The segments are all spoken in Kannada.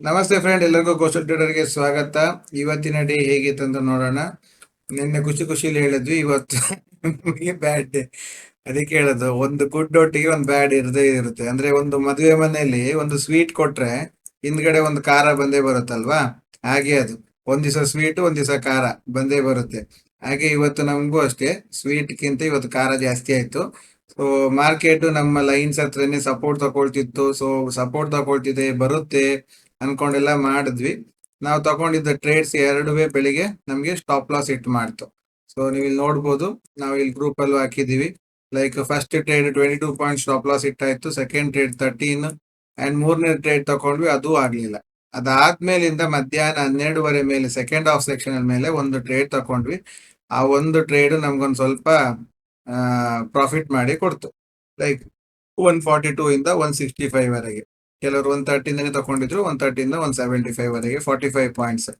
ನಮಸ್ತೆ ಫ್ರೆಂಡ್ ಎಲ್ಲರಿಗೂ ಕೌಶಲ್ ಟ್ರೇಡರ್ಗೆ ಸ್ವಾಗತ. ಇವತ್ತಿನ ಡೇ ಹೇಗಿತ್ತು ಅಂತ ನೋಡೋಣ. ನಿನ್ನೆ ಖುಷಿ ಖುಷಿಲಿ ಹೇಳಿದ್ವಿ, ಇವತ್ತು ಬ್ಯಾಡ್ ಡೇ ಅದಕ್ಕೆ ಹೇಳೋದು, ಒಂದು ಗುಡ್ ಒಟ್ಟಿಗೆ ಒಂದು ಬ್ಯಾಡ್ ಇರದೇ ಇರುತ್ತೆ. ಅಂದ್ರೆ ಒಂದು ಮದುವೆ ಮನೆಯಲ್ಲಿ ಒಂದು ಸ್ವೀಟ್ ಕೊಟ್ರೆ ಹಿಂದ್ಗಡೆ ಒಂದು ಖಾರ ಬಂದೇ ಬರುತ್ತಲ್ವಾ? ಹಾಗೆ ಅದು. ಒಂದ್ ದಿವಸ ಸ್ವೀಟ್ ಒಂದ್ ದಿವಸ ಖಾರ ಬಂದೇ ಬರುತ್ತೆ. ಹಾಗೆ ಇವತ್ತು ನಮಗೂ ಅಷ್ಟೇ ಸ್ವೀಟ್ ಗಿಂತ ಇವತ್ತು ಖಾರ ಜಾಸ್ತಿ ಆಯ್ತು. ಸೊ ಮಾರ್ಕೆಟ್ ನಮ್ಮ ಲೈನ್ಸ್ ಹತ್ರನೇ ಸಪೋರ್ಟ್ ತಗೊಳ್ತಿತ್ತು. ಸೊ ಸಪೋರ್ಟ್ ತಗೊಳ್ತಿದೆ, ಬರುತ್ತೆ. ಅನ್ಕೊಂಡೆಲ್ಲ, ಮಾಡಿದ್ವಿ. ನಾವು ತಗೊಂಡಿದ್ದ ಟ್ರೇಡ್ಸ್ ಎರಡುವೇ ಬೆಳಿಗ್ಗೆ ನಮಗೆ ಸ್ಟಾಪ್ ಲಾಸ್ ಇಟ್ ಮಾಡ್ತು. ಸೊ ನೀವು ಇಲ್ಲಿ ನೋಡ್ಬೋದು, ನಾವು ಇಲ್ಲಿ ಗ್ರೂಪ್ ಅಲ್ಲೂ ಹಾಕಿದೀವಿ like first trade twenty two point stop loss ಇಟ್ಟಾಯ್ತು second trade thirteen and ಮೂರನೇ ಟ್ರೇಡ್ ತಗೊಂಡ್ವಿ ಅದು ಆಗ್ಲಿಲ್ಲ. ಅದಾದ್ಮೇಲಿಂದ ಮಧ್ಯಾಹ್ನ ಹನ್ನೆರಡುವರೆ ಮೇಲೆ ಸೆಕೆಂಡ್ ಹಾಫ್ ಸೆಕ್ಷನ್ ಮೇಲೆ ಒಂದು ಟ್ರೇಡ್ ತಗೊಂಡ್ವಿ ಆ ಒಂದು ಟ್ರೇಡ್ ನಮ್ಗೊಂದು ಸ್ವಲ್ಪ ಪ್ರಾಫಿಟ್ ಮಾಡಿ ಕೊಡ್ತು. ಲೈಕ್ ಒನ್ ಫಾರ್ಟಿ ಟೂ ಇಂದ ಒನ್ ಸಿಕ್ಸ್ಟಿ ಫೈವ್ ವರೆಗೆ. ಕೆಲವರು ಒನ್ ತರ್ಟಿಂದನೇ ತಗೊಂಡಿದ್ರು ಒನ್ ತರ್ಟಿಯಿಂದ ಒನ್ ಸೆವೆಂಟಿ ಫೈವ್ ವರೆಗೆ forty five points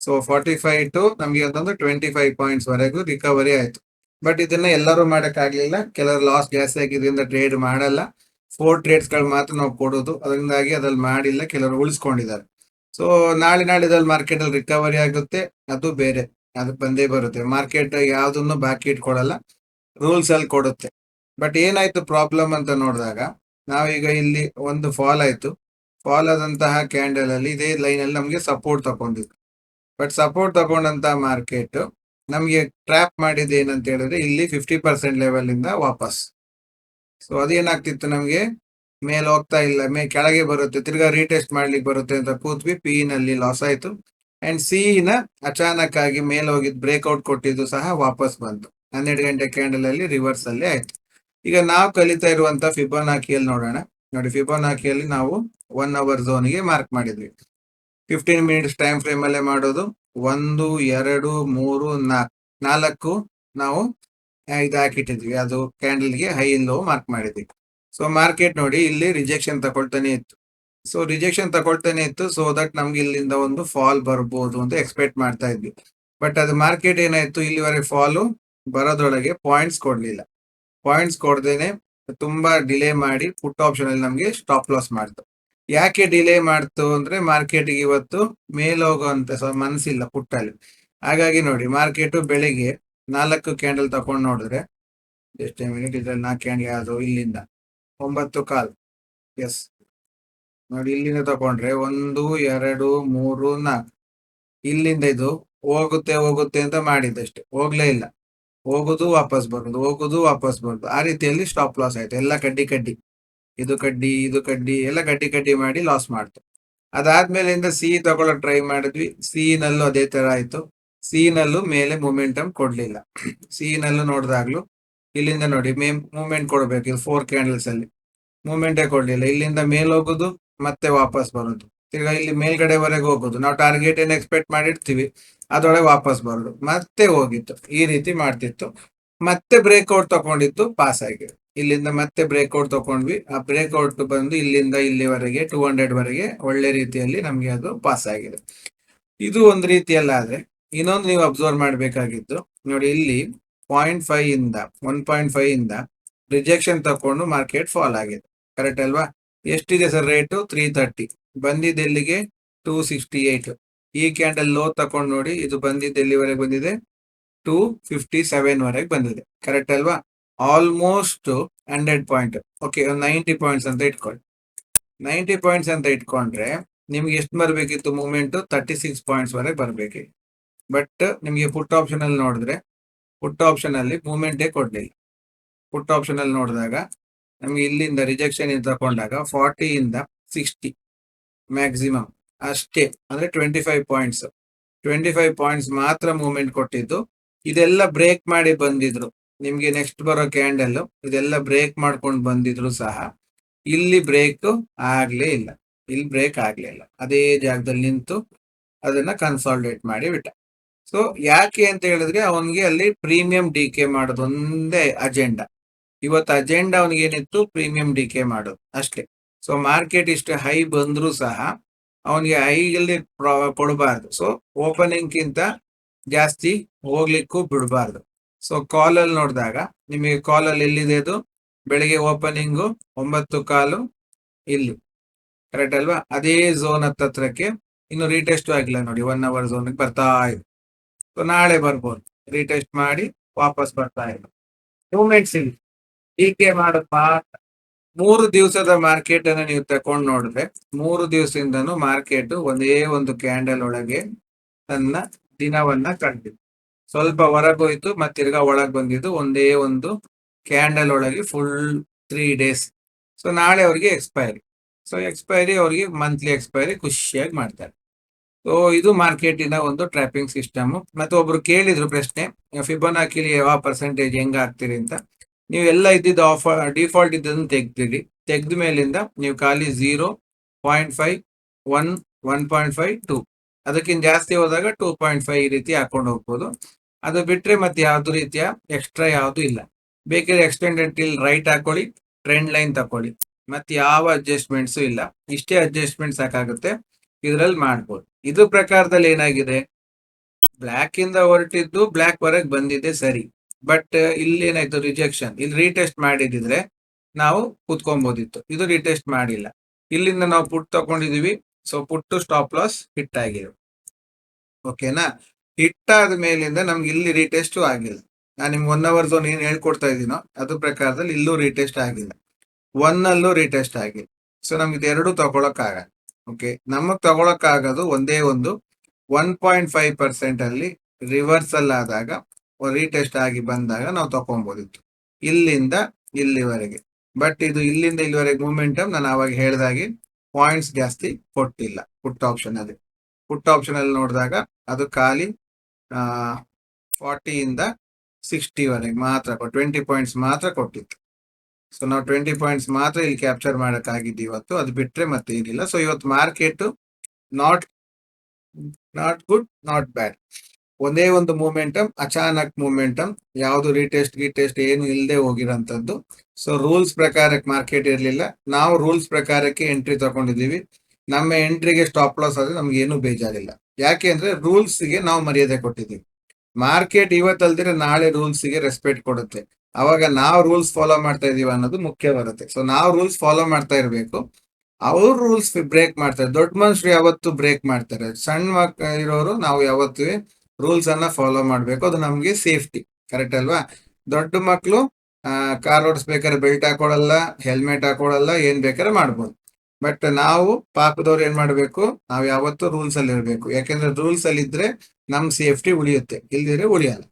so forty five to ನಮಗೆ ಅಂತಂದ್ರೆ ಟ್ವೆಂಟಿ ಫೈವ್ ಪಾಯಿಂಟ್ಸ್ ವರೆಗೂ ರಿಕವರಿ ಆಯ್ತು. ಬಟ್ ಇದನ್ನ ಎಲ್ಲರೂ ಮಾಡಕ್ ಆಗ್ಲಿಲ್ಲ ಕೆಲವರು ಲಾಸ್ ಜಾಸ್ತಿ ಆಗಿದ್ರಿಂದ ಟ್ರೇಡ್ ಮಾಡಲ್ಲ. ಫೋರ್ ಟ್ರೇಡ್ಸ್ಗಳು ಮಾತ್ರ ನಾವು ಕೊಡೋದು. ಅದರಿಂದಾಗಿ ಅದ್ರಲ್ಲಿ ಮಾಡಿಲ್ಲ, ಕೆಲವರು ಉಳಿಸ್ಕೊಂಡಿದ್ದಾರೆ. ಸೊ ನಾಳೆ ನಾಳಿದಲ್ಲಿ ಮಾರ್ಕೆಟ್ ಅಲ್ಲಿ ರಿಕವರಿ ಆಗುತ್ತೆ. ಅದು ಬೇರೆ. ಅದು ಬಂದೇ ಬರುತ್ತೆ. ಮಾರ್ಕೆಟ್ ಯಾವುದನ್ನು ಬಾಕಿ ಇಟ್ಕೊಡಲ್ಲ ರೂಲ್ಸ್ ಅಲ್ಲಿ ಕೊಡುತ್ತೆ. ಬಟ್ ಏನಾಯ್ತು ಪ್ರಾಬ್ಲಮ್ ಅಂತ ನೋಡಿದಾಗ ನಾವೀಗ ಇಲ್ಲಿ ಒಂದು ಫಾಲ್ ಆಯ್ತು. ಫಾಲ್ ಆದಂತಹ ಕ್ಯಾಂಡಲ್ ಅಲ್ಲಿ ಇದೇ ಲೈನ್ ಅಲ್ಲಿ ನಮಗೆ ಸಪೋರ್ಟ್ ತಗೊಂಡಿದ್ದು ಬಟ್ ಸಪೋರ್ಟ್ ತಗೊಂಡಂತ ಮಾರ್ಕೆಟ್ ನಮಗೆ ಟ್ರ್ಯಾಪ್ ಮಾಡಿದ ಏನಂತ ಹೇಳಿದ್ರೆ ಇಲ್ಲಿ ಫಿಫ್ಟಿ ಪರ್ಸೆಂಟ್ ಲೆವೆಲ್ ಇಂದ ವಾಪಸ್. ಸೊ ಅದೇನಾಗ್ತಿತ್ತು ನಮಗೆ? ಮೇಲೆ ಹೋಗ್ತಾ ಇಲ್ಲ. ಮೇ ಕೆಳಗೆ ಬರುತ್ತೆ. ತಿರ್ಗಾ ರೀಟೆಸ್ಟ್ ಮಾಡ್ಲಿಕ್ಕೆ ಬರುತ್ತೆ ಅಂತ ಕೂತ್ವಿ. ಪಿ ನಲ್ಲಿ ಲಾಸ್ ಆಯ್ತು. ಅಂಡ್ ಸಿ ನ ಅಚಾನಕ್ ಆಗಿ ಮೇಲೆ ಹೋಗಿದ್ ಬ್ರೇಕ್ಔಟ್ ಕೊಟ್ಟಿದ್ದು ಸಹ ವಾಪಸ್ ಬಂತು. ಹನ್ನೆರಡು ಗಂಟೆ ಕ್ಯಾಂಡಲ್ ಅಲ್ಲಿ ರಿವರ್ಸ್ ಅಲ್ಲಿ ಆಯ್ತು. ಈಗ ನಾವು ಕಲಿತಾ ಇರುವಂತ ಫಿಬೋನಾಕಿಯಲ್ಲಿ ನೋಡೋಣ. ನೋಡಿ ಫಿಬೋನಾಕಿಯಲ್ಲಿ ನಾವು ಒನ್ ಅವರ್ಗೆ ಮಾರ್ಕ್ ಮಾಡಿದ್ವಿ. ಫಿಫ್ಟೀನ್ ಮಿನಿಟ್ಸ್ ಟೈಮ್ ಫ್ರೇಮ್ ಅಲ್ಲೇ ಮಾಡೋದು. ಒಂದು, ಎರಡು, ಮೂರು ನಾಲ್ಕು ನಾಲ್ಕು ನಾವು ಇದು ಹಾಕಿಟ್ಟಿದ್ವಿ. ಅದು ಕ್ಯಾಂಡಲ್ಗೆ ಹೈ ಲೋ ಮಾರ್ಕ್ ಮಾಡಿದ್ವಿ. ಸೊ ಮಾರ್ಕೆಟ್ ನೋಡಿ ಇಲ್ಲಿ ರಿಜೆಕ್ಷನ್ ತಗೊಳ್ತಾನೆ ಇತ್ತು. ಸೊ ರಿಜೆಕ್ಷನ್ ತಗೊಳ್ತಾನೆ ಇತ್ತು ಸೊ ದಟ್ ನಮ್ಗೆ ಇಲ್ಲಿಂದ ಒಂದು ಫಾಲ್ ಬರ್ಬೋದು ಅಂತ ಎಕ್ಸ್ಪೆಕ್ಟ್ ಮಾಡ್ತಾ ಇದ್ವಿ. ಬಟ್ ಅದು ಮಾರ್ಕೆಟ್ ಏನಾಯ್ತು? ಇಲ್ಲಿವರೆಗೆ ಫಾಲು ಬರೋದ್ರೊಳಗೆ ಪಾಯಿಂಟ್ಸ್ ಕೊಡ್ಲಿಲ್ಲ. ಪಾಯಿಂಟ್ಸ್ ಕೊಡ್ದೇನೆ ತುಂಬಾ ಡಿಲೇ ಮಾಡಿ ಪುಟ್ ಆಪ್ಷನ್ ಅಲ್ಲಿ ನಮ್ಗೆ ಸ್ಟಾಪ್ ಲಾಸ್ ಮಾಡ್ತು. ಯಾಕೆ ಡಿಲೇ ಮಾಡ್ತು ಅಂದ್ರೆ ಮಾರ್ಕೆಟ್ ಇವತ್ತು ಮೇಲ್ ಹೋಗುವಂತ ಮನ್ಸಿಲ್ಲ ಪುಟ್ಟಲ್ಲಿ ಹಾಗಾಗಿ ನೋಡಿ ಮಾರ್ಕೆಟ್ ಬೆಳಿಗ್ಗೆ ನಾಲ್ಕು ಕ್ಯಾಂಡಲ್ ತಕೊಂಡ್ ನೋಡಿದ್ರೆ ಎಷ್ಟೇ ಮಿನಿಟ್ ಇದ್ರಲ್ಲಿ ನಾಲ್ಕು ಕ್ಯಾಂಡಲ್ ಯಾವುದು? ಇಲ್ಲಿಂದ. ಒಂಬತ್ತು ಕಾಲ್. ಎಸ್ ನೋಡಿ ಇಲ್ಲಿಂದ ತಕೊಂಡ್ರೆ ಒಂದು, ಎರಡು, ಮೂರು, ನಾಲ್ಕು. ಇಲ್ಲಿಂದ ಇದು ಹೋಗುತ್ತೆ ಹೋಗುತ್ತೆ ಅಂತ ಮಾಡಿದ್ದಷ್ಟೇ. ಹೋಗ್ಲೇ ಇಲ್ಲ. ಹೋಗುದು, ವಾಪಸ್ ಬರುದು, ಹೋಗುದು, ವಾಪಸ್ ಬರುದು. ಆ ರೀತಿಯಲ್ಲಿ ಸ್ಟಾಪ್ ಲಾಸ್ ಆಯ್ತು. ಎಲ್ಲ ಕಡ್ಡಿ ಕಡ್ಡಿ. ಇದು ಕಡ್ಡಿ ಇದು ಕಡ್ಡಿ, ಎಲ್ಲ ಕಡ್ಡಿ ಕಡ್ಡಿ ಮಾಡಿ ಲಾಸ್ ಮಾಡ್ತು. ಅದಾದ್ಮೇಲಿಂದ ಸಿ ತಗೊಳ್ಳೋ ಟ್ರೈ ಮಾಡಿದ್ವಿ. ಸಿ ನಲ್ಲೂ ಅದೇ ತರ ಆಯ್ತು. ಸಿ ನಲ್ಲೂ ಮೇಲೆ ಮೂಮೆಂಟಮ್ ಕೊಡ್ಲಿಲ್ಲ. ಸಿ ನಲ್ಲೂ ನೋಡಿದಾಗ್ಲೂ ಇಲ್ಲಿಂದ ನೋಡಿ, ಮೇ ಮೂಮೆಂಟ್ ಕೊಡ್ಬೇಕು ಇದು ಫೋರ್ ಕ್ಯಾಂಡಲ್ಸ್ ಅಲ್ಲಿ. ಮೂಮೆಂಟೇ ಕೊಡ್ಲಿಲ್ಲ. ಇಲ್ಲಿಂದ ಮೇಲ್ ಹೋಗುದು, ಮತ್ತೆ ವಾಪಸ್ ಬರೋದು. ತಿರ್ಗಾ ಇಲ್ಲಿ ಮೇಲ್ಗಡೆವರೆಗೆ ಹೋಗೋದು. ನಾವು ಟಾರ್ಗೆಟ್ ಏನು ಎಕ್ಸ್ಪೆಕ್ಟ್ ಮಾಡಿರ್ತೀವಿ, ಅದರೊಳಗೆ ವಾಪಸ್ ಬರೋದು. ಮತ್ತೆ ಹೋಗಿತ್ತು. ಈ ರೀತಿ ಮಾಡ್ತಿತ್ತು. ಮತ್ತೆ ಬ್ರೇಕ್ಔಟ್ ತಗೊಂಡಿತ್ತು ಪಾಸ್ ಆಗಿದೆ. ಇಲ್ಲಿಂದ ಮತ್ತೆ ಬ್ರೇಕ್ಔಟ್ ತಗೊಂಡ್ವಿ. ಆ ಬ್ರೇಕ್ಔಟ್ ಬಂದು ಇಲ್ಲಿಂದ ಇಲ್ಲಿವರೆಗೆ ಟೂ ಹಂಡ್ರೆಡ್ ವರೆಗೆ ಒಳ್ಳೆ ರೀತಿಯಲ್ಲಿ ನಮಗೆ ಅದು ಪಾಸ್ ಆಗಿದೆ. ಇದು ಒಂದು ರೀತಿಯಲ್ಲಾದ್ರೆ ಇನ್ನೊಂದು ನೀವು ಅಬ್ಸರ್ವ್ ಮಾಡಬೇಕಾಗಿತ್ತು ನೋಡಿ ಇಲ್ಲಿ ಪಾಯಿಂಟ್ ಫೈವ್ ಇಂದ ಒನ್ ಪಾಯಿಂಟ್ ಫೈವ್ ಇಂದ ರಿಜೆಕ್ಷನ್ ತಕೊಂಡು ಮಾರ್ಕೆಟ್ ಫಾಲ್ ಆಗಿದೆ. ಕರೆಕ್ಟ್ ಅಲ್ವಾ? ಎಷ್ಟಿದೆ ಸರ್ ರೇಟು ತ್ರೀ ತರ್ಟಿ ಬಂದಿದ್ದು ಎಲ್ಲಿಗೆ ಟೂ ಸಿಕ್ಸ್ಟಿ ಏಟ್ ಈ ಕ್ಯಾಂಡಲ್ ಲೋ ತಕೊಂಡು ನೋಡಿ, ಇದು ಬಂದಿದ್ದು ಎಲ್ಲಿವರೆಗೆ ಬಂದಿದೆ? ಟೂ ಫಿಫ್ಟಿ ಸೆವೆನ್ ವರೆಗೆ ಬಂದಿದೆ. ಕರೆಕ್ಟ್ ಅಲ್ವಾ? Almost hundred point okay ninety points ಅಂತ ಇಟ್ಕೊಳ್ಳಿ. ನೈಂಟಿ ಪಾಯಿಂಟ್ಸ್ ಅಂತ ಇಟ್ಕೊಂಡ್ರೆ, ನಿಮ್ಗೆ ಎಷ್ಟು ಬರಬೇಕಿತ್ತು? ಮೂಮೆಂಟ್ ತರ್ಟಿ ಸಿಕ್ಸ್ ಪಾಯಿಂಟ್ಸ್ ವರೆಗೆ ಬರಬೇಕು. ಬಟ್ ನಿಮಗೆ ಪುಟ್ ಆಪ್ಷನ್ ಅಲ್ಲಿ ನೋಡಿದ್ರೆ ಪುಟ್ ಆಪ್ಷನ್ ಅಲ್ಲಿ ಮೂಮೆಂಟೇ ಕೊಡಲಿಲ್ಲ. ಪುಟ್ ಆಪ್ಷನ್ ಅಲ್ಲಿ ನೋಡಿದಾಗ, ನಮ್ಗೆ ಇಲ್ಲಿಂದ ರಿಜೆಕ್ಷನ್ ತಗೊಂಡಾಗ ಫಾರ್ಟಿಯಿಂದ ಸಿಕ್ಸ್ಟಿ ಮ್ಯಾಕ್ಸಿಮಮ್ ಅಷ್ಟೇ, ಅಂದ್ರೆ twenty five points twenty five points ಮಾತ್ರ ಮೂವ್ಮೆಂಟ್ ಕೊಟ್ಟಿದ್ದು. ಇದೆಲ್ಲ ಬ್ರೇಕ್ ಮಾಡಿ ಬಂದಿದ್ರು. ನಿಮ್ಗೆ ನೆಕ್ಸ್ಟ್ ಬರೋ ಕ್ಯಾಂಡಲ್ ಇದೆಲ್ಲ ಬ್ರೇಕ್ ಮಾಡ್ಕೊಂಡು ಬಂದಿದ್ರು ಸಹ. ಇಲ್ಲಿ ಬ್ರೇಕ್ ಆಗ್ಲೇ ಇಲ್ಲ. ಇಲ್ಲಿ ಬ್ರೇಕ್ ಆಗ್ಲೇ ಇಲ್ಲ. ಅದೇ ಜಾಗದಲ್ಲಿ ನಿಂತು ಅದನ್ನ ಕನ್ಸಾಲ್ಟೇಟ್ ಮಾಡಿ ಬಿಟ್ಟ. ಸೊ ಯಾಕೆ ಅಂತ ಹೇಳಿದ್ರೆ, ಅವನಿಗೆ ಅಲ್ಲಿ ಪ್ರೀಮಿಯಂ ಡಿ ಕೆ ಮಾಡೋದು ಒಂದೇ ಅಜೆಂಡಾ ಇವತ್ತು ಅಜೆಂಡಾ ಅವನಿಗೆ ಏನಿತ್ತು ಪ್ರೀಮಿಯಂ ಡಿ ಕೆ ಮಾಡೋದು. ಅಷ್ಟೇ. ಸೊ ಮಾರ್ಕೆಟ್ ಇಷ್ಟು ಹೈ ಬಂದ್ರು ಸಹ ಅವನಿಗೆ ಹೈಗಲ್ಲಿ ಕೊಡಬಾರ್ದು. ಸೊ ಓಪನಿಂಗ್ ಕಿಂತ ಜಾಸ್ತಿ ಹೋಗ್ಲಿಕ್ಕೂ ಬಿಡಬಾರ್ದು. ಸೊ ಕಾಲಲ್ಲಿ ನೋಡಿದಾಗ, ನಿಮಗೆ ಕಾಲಲ್ಲಿ ಎಲ್ಲಿದೆ ಅದು? ಬೆಳಿಗ್ಗೆ ಓಪನಿಂಗು ಒಂಬತ್ತು ಕಾಲು ಇಲ್ಲಿ. ಕರೆಕ್ಟ್ ಅಲ್ವಾ? ಅದೇ ಝೋನ್ ಹತ್ತತ್ರಕ್ಕೆ ಇನ್ನು ರೀಟೆಸ್ಟ್ ಆಗಿಲ್ಲ ನೋಡಿ ಒನ್ ಅವರ್ ಝೋನ್ ಬರ್ತಾ ಇದೆ. ಸೊ ನಾಳೆ ಬರ್ಬೋದು. ರೀಟೆಸ್ಟ್ ಮಾಡಿ ವಾಪಸ್ ಬರ್ತಾ ಇದೆ. ಮೂಮೆಂಟ್ಸ್ ಇಲ್ಲಿ. ಮೂರು ದಿವಸದ ಮಾರ್ಕೆಟ್ ಅನ್ನ ನೀವು ತಕೊಂಡ್ ನೋಡಿದ್ರೆ ಮೂರು ದಿವಸದಿಂದನೂ ಮಾರ್ಕೆಟ್ ಒಂದೇ ಒಂದು ಕ್ಯಾಂಡಲ್ ಒಳಗೆ ತನ್ನ ದಿನವನ್ನ ಕಂಡಿದೆ. ಸ್ವಲ್ಪ ಹೊರಗೋಯ್ತು ಮತ್ತೆ ತಿರ್ಗಾ ಒಳಗ್ ಬಂದಿದ್ದು ಒಂದೇ ಒಂದು ಕ್ಯಾಂಡಲ್ ಒಳಗೆ ಫುಲ್ ತ್ರೀ ಡೇಸ್ ಸೊ ನಾಳೆ ಅವ್ರಿಗೆ ಎಕ್ಸ್ಪೈರಿ ಸೊ ಎಕ್ಸ್ಪೈರಿ ಅವ್ರಿಗೆ ಮಂತ್ಲಿ ಎಕ್ಸ್ಪೈರಿ ಖುಷಿಯಾಗಿ ಮಾಡ್ತಾರೆ. ಸೊ ಇದು ಮಾರ್ಕೆಟಿನ ಒಂದು ಟ್ರ್ಯಾಪಿಂಗ್ ಸಿಸ್ಟಮ್ ಮತ್ತೆ ಒಬ್ರು ಕೇಳಿದ್ರು ಪ್ರಶ್ನೆ, ಫಿಬೋನಾಕಿಲಿ ಯಾವ ಪರ್ಸೆಂಟೇಜ್ ಹೆಂಗ ಹಾಕ್ತೀರಿ? ಅಂತ. ನೀವು ಎಲ್ಲ ಇದ್ದಿದ್ದು ಆಫರ್ ಡಿಫಾಲ್ಟ್ ಇದ್ದದನ್ನು ತೆಗ್ದಿಡಿ. ತೆಗೆದ ಮೇಲಿಂದ ನೀವು ಖಾಲಿ zero point five one one point five two ಅದಕ್ಕಿಂತ ಜಾಸ್ತಿ ಹೋದಾಗ ಟೂ ಪಾಯಿಂಟ್ ಫೈವ್ ಈ ರೀತಿ ಹಾಕೊಂಡು ಹೋಗ್ಬೋದು. ಅದು ಬಿಟ್ರೆ ಮತ್ತೆ ಯಾವುದು ರೀತಿಯ ಎಕ್ಸ್ಟ್ರಾ ಯಾವುದು ಇಲ್ಲ. ಬೇಕಿದ್ರೆ ಎಕ್ಸ್ಟೆಂಡೆಡ್ ಟಿಲ್ ರೈಟ್ ಹಾಕೊಳ್ಳಿ ಟ್ರೆಂಡ್ ಲೈನ್ ತಕೊಳ್ಳಿ. ಮತ್ತೆ ಯಾವ ಅಡ್ಜಸ್ಟ್ಮೆಂಟ್ಸ್ ಇಲ್ಲ. ಇಷ್ಟೇ ಅಡ್ಜಸ್ಟ್ಮೆಂಟ್ ಸಾಕಾಗುತ್ತೆ. ಇದರಲ್ಲಿ ಮಾಡ್ಬೋದು. ಇದು ಪ್ರಕಾರದಲ್ಲಿ ಏನಾಗಿದೆ? ಬ್ಲ್ಯಾಕ್ ಇಂದ ಹೊರಟಿದ್ದು ಬ್ಲ್ಯಾಕ್ ವರೆಗೆ ಬಂದಿದೆ ಸರಿ. ಬಟ್ ಇಲ್ಲಿ ಏನಾಯ್ತು ರಿಜೆಕ್ಷನ್ ಇಲ್ಲಿ ರೀಟೆಸ್ಟ್ ಮಾಡಿದಿದ್ರೆ ನಾವು ಕುತ್ಕೊಬೋದಿತ್ತು. ಇದು ರೀಟೆಸ್ಟ್ ಮಾಡಿಲ್ಲ. ಇಲ್ಲಿಂದ ನಾವು put ತಗೊಂಡಿದೀವಿ so put stop loss hit ಆಗಿದೆ. ಓಕೆನಾ ಹಿಟ್ ಆದ ಮೇಲಿಂದ ನಮ್ಗೆ ಇಲ್ಲಿ ರೀಟೆಸ್ಟು ಆಗಿಲ್ಲ. ನಾನು ನಿಮ್ಗೆ ಒನ್ ಅವರ್ ಝೋನ್ ಏನ್ ಹೇಳ್ಕೊಡ್ತಾ ಇದೀನೋ ಅದ್ರ ಪ್ರಕಾರದಲ್ಲಿ ಇಲ್ಲೂ ರೀಟೆಸ್ಟ್ ಆಗಿಲ್ಲ. ಒನ್ ಅಲ್ಲೂ ರೀಟೆಸ್ಟ್ ಆಗಿಲ್ಲ. ಸೊ ನಮ್ಗೆ ಇದೆರಡು ತಗೊಳಕ್ ಆಗಲ್ಲ ಓಕೆ ನಮಗೆ ತಗೊಳಕ್ ಆಗೋದು ಒಂದೇ ಒಂದು. ಒನ್ ಪಾಯಿಂಟ್ ಫೈವ್ ಪರ್ಸೆಂಟ್ ಅಲ್ಲಿ ರಿವರ್ಸಲ್ ಆದಾಗ ರೀಟೆಸ್ಟ್ ಆಗಿ ಬಂದಾಗ ನಾವು ತಕೊಬೋದಿತ್ತು ಇಲ್ಲಿಂದ ಇಲ್ಲಿವರೆಗೆ. ಬಟ್ ಇದು ಇಲ್ಲಿಂದ ಇಲ್ಲಿವರೆಗೆ ಮೂಮೆಂಟಮ್ ನಾನು ಅವಾಗ ಹೇಳ್ದಾಗೆ ಪಾಯಿಂಟ್ಸ್ ಜಾಸ್ತಿ ಕೊಟ್ಟಿಲ್ಲ. ಪುಟ್ ಆಪ್ಷನ್ ಅಲ್ಲಿ. ಪುಟ್ ಆಪ್ಷನ್ ಅಲ್ಲಿ ನೋಡಿದಾಗ ಅದು ಖಾಲಿ ಫಾರ್ಟಿಯಿಂದ ಸಿಕ್ಸ್ಟಿವರೆಗೆ ಮಾತ್ರ ಟ್ವೆಂಟಿ ಪಾಯಿಂಟ್ಸ್ ಮಾತ್ರ ಕೊಟ್ಟಿತ್ತು. ಸೊ ನಾವು ಟ್ವೆಂಟಿ ಪಾಯಿಂಟ್ಸ್ ಮಾತ್ರ ಇಲ್ಲಿ ಕ್ಯಾಪ್ಚರ್ ಮಾಡೋಕ್ಕಾಗಿದ್ದು ಇವತ್ತು. ಅದು ಬಿಟ್ರೆ ಮತ್ತೆ ಏನಿಲ್ಲ ಸೊ ಇವತ್ತು market not not good not bad ಒಂದೇ ಒಂದು ಮೂಮೆಂಟಮ್ ಅಚಾನಕ್ ಮೂಮೆಂಟಮ್ ಯಾವುದು ರೀಟೆಸ್ಟ್ ಗೀಟೆಸ್ಟ್ ಏನು ಇಲ್ಲದೆ ಹೋಗಿರೋಂಥದ್ದು. ಸೊ ರೂಲ್ಸ್ ಪ್ರಕಾರಕ್ಕೆ ಮಾರ್ಕೆಟ್ ಇರಲಿಲ್ಲ. ನಾವು ರೂಲ್ಸ್ ಪ್ರಕಾರಕ್ಕೆ ಎಂಟ್ರಿ ತಗೊಂಡಿದ್ದೀವಿ. ನಮ್ಮ ಎಂಟ್ರಿಗೆ ಸ್ಟಾಪ್ ಲಾಸ್ ಆದ್ರೆ ನಮ್ಗೆ ಏನು ಬೇಜಾರಿಲ್ಲ. ಯಾಕೆ ಅಂದ್ರೆ ರೂಲ್ಸ್ಗೆ ನಾವು ಮರ್ಯಾದೆ ಕೊಟ್ಟಿದ್ದೀವಿ. ಮಾರ್ಕೆಟ್ ಇವತ್ತಲ್ದಿರ ನಾಳೆ ರೂಲ್ಸ್ಗೆ ರೆಸ್ಪೆಕ್ಟ್ ಕೊಡುತ್ತೆ. ಅವಾಗ ನಾವು ರೂಲ್ಸ್ ಫಾಲೋ ಮಾಡ್ತಾ ಇದೀವಿ ಅನ್ನೋದು ಮುಖ್ಯ ಬರುತ್ತೆ. ಸೊ ನಾವು ರೂಲ್ಸ್ ಫಾಲೋ ಮಾಡ್ತಾ ಇರಬೇಕು. ಅವ್ರ ರೂಲ್ಸ್ ಬ್ರೇಕ್ ಮಾಡ್ತಾರೆ. ದೊಡ್ಡ ಮನುಷ್ಯರು ಯಾವತ್ತು ಬ್ರೇಕ್ ಮಾಡ್ತಾರೆ. ಸಣ್ಣ ಮಕ್ ಇರೋರು ನಾವು ಯಾವತ್ತೂ ರೂಲ್ಸ್ ಅನ್ನ ಫಾಲೋ ಮಾಡ್ಬೇಕು, ಅದು ನಮ್ಗೆ ಸೇಫ್ಟಿ ಕರೆಕ್ಟ್ ಅಲ್ವಾ? ದೊಡ್ಡ ಮಕ್ಕಳು ಕಾರ್ ಓಡಿಸ್ಬೇಕಾದ್ರೆ ಬೆಲ್ಟ್ ಹಾಕೊಳಲ್ಲ ಹೆಲ್ಮೆಟ್ ಹಾಕೊಳಲ್ಲ, ಏನ್ ಬೇಕಾದ್ರೆ ಮಾಡ್ಬೋದು. ಬಟ್ ನಾವು ಪಾಪದವ್ರು ಏನ್ ಮಾಡ್ಬೇಕು? ನಾವು ಯಾವತ್ತೂ ರೂಲ್ಸ್ ಅಲ್ಲಿ ಇರಬೇಕು. ಯಾಕೆಂದ್ರೆ ರೂಲ್ಸ್ ಅಲ್ಲಿ ಇದ್ರೆ ನಮ್ ಸೇಫ್ಟಿ ಉಳಿಯುತ್ತೆ. ಇಲ್ದಿದ್ರೆ ಉಳಿಯಲ್ಲ.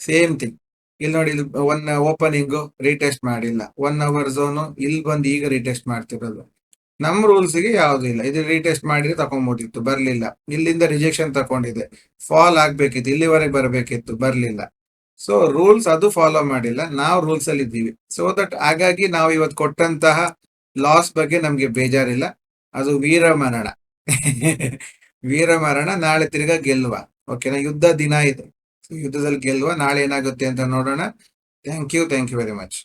ಸೇಮ್ ಥಿಂಗ್ ಇಲ್ಲಿ ನೋಡಿ ಇಲ್ಲಿ ಒನ್ ಓಪನಿಂಗ್ ರೀಟೆಸ್ಟ್ ಮಾಡಿಲ್ಲ. ಒನ್ ಅವರ್ ಝೋನು ಇಲ್ಲಿ ಬಂದು ಈಗ ರೀಟೆಸ್ಟ್ ಮಾಡ್ತಿರೋದು. ನಮ್ಮ ರೂಲ್ಸ್ಗೆ ಯಾವುದು ಇಲ್ಲ. ಇದು ರೀಟೆಸ್ಟ್ ಮಾಡಿದ್ರೆ ತಕೊಂಡ್ಬೋದಿತ್ತು ಬರಲಿಲ್ಲ. ಇಲ್ಲಿಂದ ರಿಜೆಕ್ಷನ್ ತಕೊಂಡಿದೆ ಫಾಲ್ ಆಗ್ಬೇಕಿತ್ತು, ಇಲ್ಲಿವರೆಗೆ ಬರಬೇಕಿತ್ತು, ಬರಲಿಲ್ಲ. ಸೊ ರೂಲ್ಸ್ ಅದು ಫಾಲೋ ಮಾಡಿಲ್ಲ. ನಾವು ರೂಲ್ಸ್ ಅಲ್ಲಿ ಇದ್ದೀವಿ. ಸೊ ದಟ್ ಹಾಗಾಗಿ ನಾವು ಇವತ್ತು ಕೊಟ್ಟಂತಹ ಲಾಸ್ ಬಗ್ಗೆ ನಮ್ಗೆ ಬೇಜಾರಿಲ್ಲ. ಅದು ವೀರ ಮರಣ ವೀರ ಮರಣ ನಾಳೆ ತಿರ್ಗಾ ಗೆಲ್ವ. ಓಕೆನಾ ಯುದ್ಧ ದಿನ ಇದೆ. ಯುದ್ಧದಲ್ಲಿ ಗೆಲ್ವ. ನಾಳೆ ಏನಾಗುತ್ತೆ ಅಂತ ನೋಡೋಣ. Thank you thank you very much